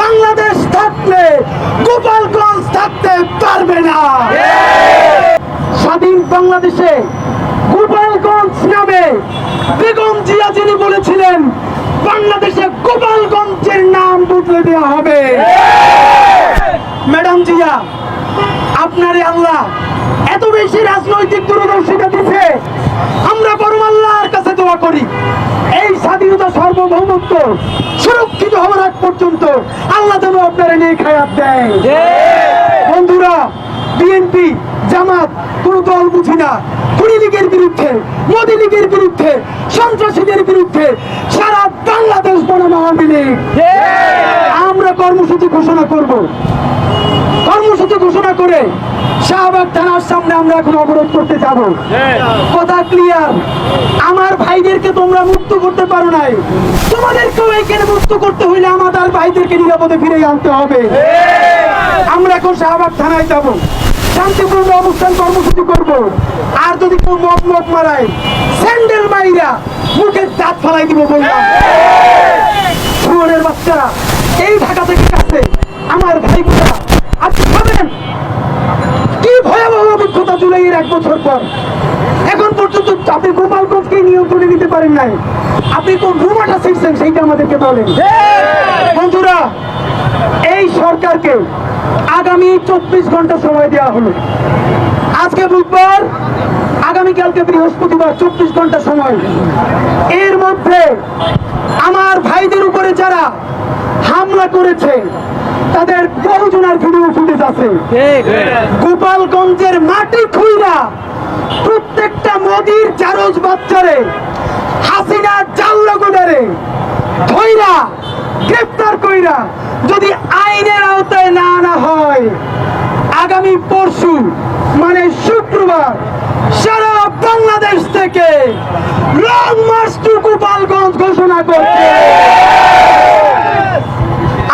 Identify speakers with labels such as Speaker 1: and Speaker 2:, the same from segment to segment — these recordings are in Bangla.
Speaker 1: বাংলাদেশ থাকলে, গোপালগঞ্জ থাকতে পারবে না। স্বাধীন বাংলাদেশে গোপালগঞ্জ নামে বেগম জিয়া যিনি বলেছিলেন, বাংলাদেশে গোপালগঞ্জের নাম বদলে দেওয়া হবে। ম্যাডাম জিয়া, আপনারে আল্লাহ এত বেশি রাজনৈতিক দূরদর্শিতা দিছে। আমরা পরম আল্লাহর কাছে দোয়া করি। এই স্বাধীনতা সার্বভৌমত্ব পর্যন্ত আল্লাহ যেন আপনারা নিয়ে খায়াত দেয়। বন্ধুরা, বিএনপি, জামাত, কোন দল বুঝি না। খুনি লীগের বিরুদ্ধে, মোদী লীগের বিরুদ্ধে, সন্ত্রাসীদের বিরুদ্ধে সারা বাংলাদেশ বনাম আওয়ামী লীগ। কর্মসূচি ঘোষণা করব। কর্মসূচি ঘোষণা করে শাহবাগ থানার সামনে আমরা এখন অবরোধ করতে যাব। কথা ক্লিয়ার আমার ভাইদেরকে তোমরা মুক্ত করতে পারো নাই। তোমাদেরকেও এখানে মুক্ত করতে হইলে আমাদের ভাইদেরকে নিরাপদে ফিরে আনতে হবে। আমরা এখন শাহবাগ থানায় যাব। শান্তিপূর্ণ অবস্থান কর্মসূচি করব। আর যদি কেউ মত মত মারায়, স্যান্ডেল মাইরা মুখের দাঁত ফালাই দিব বললাম। বাচ্চারা, এই ঢাকা থেকে আমার ভাই বোনা আজকে ভাবেন কি ভয়াবহ অভিজ্ঞতা জুলাইয়ের এক বছর পর? এখন পর্যন্ত আপনি গোপালগঞ্জকে নিয়ন্ত্রণে নিতে পারেন নাই। আপনি কোন রুমাটা ছিটছেন সেইটা আমাদেরকে বলেন। বন্ধুরা এই সরকারকে আগামী চব্বিশ ঘণ্টা সময় দেওয়া হলো। আজকে বুধবার আগামীকালকে বৃহস্পতিবার চব্বিশ ঘণ্টা সময়। এর মধ্যে আমার ভাইদের উপরে যারা হামলা করেছে তাদের বহুজনের ভিডিও ফুটেজ আছে। গোপালগঞ্জের মাটি খুইরা প্রত্যেকটা মোদির চারজ বাচ্চারে হাসিনা জাউলা গোডারে ধইরা গ্রেফতার কইরা যদি আইনের আওতায় না আনা হয় আগামী পরশু মানে শুক্রবার সারা বাংলাদেশ থেকে লং মার্চ টু গোপালগঞ্জ ঘোষণা করছে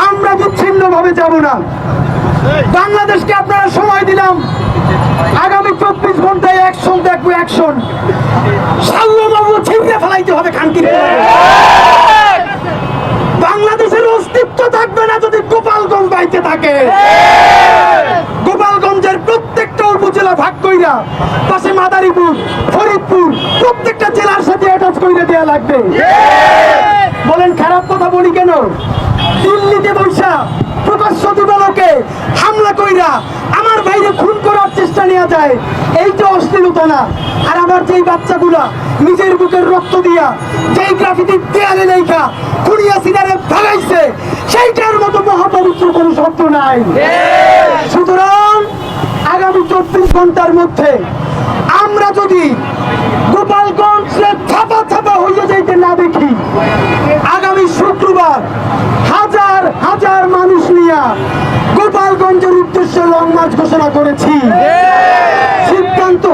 Speaker 1: আমরা বিচ্ছিন্ন ভাবে যাব না বাংলাদেশকে আপনারা সময় দিলাম। আগামী চব্বিশ ঘন্টায় অ্যাকশন দেখব অ্যাকশন সাল্লবাবু ছিঁড়ে ফেলাইতে হবে খানকির বাংলাদেশের অস্তিত্ব থাকবে না যদি গোপালগঞ্জ বাইতে থাকে। গোপালগঞ্জের প্রত্যেকটা উপজেলা ভাগ কইরা পাশে মাদারীপুর, ফরিদপুর, প্রত্যেকটা জেলার সাথে অ্যাটাচ কইরা দেওয়া লাগবে। বলেন খারাপ কথা বলি কেন? দিল্লিতে বৈশা প্রকাশ্য দিবালোকে হামলা কইরা আমার বাইরে খুন করার চেষ্টা নেওয়া যায় এইটা অশ্লীলতা না। আর আমার যেই বাচ্চাগুলা নিজের বুকের রক্ত দিয়া যেই গ্রাফিতি দেয়ালে লেখা খুনিয়া সিনারে ভাগাইছে সেইটার মতো মহাপবিত্র কোনো শব্দ নাই। সুতরাং আগামী চব্বিশ ঘণ্টার মধ্যে আমরা যদি গোপালগঞ্জে ছাপা ছাপা হইয়া যাইতে না দেখি আগামী শুক্রবার হাজার হাজার মানুষ নিয়ে গোপালগঞ্জের উদ্দেশ্যে লং মার্চ ঘোষণা করেছি। সিদ্ধান্ত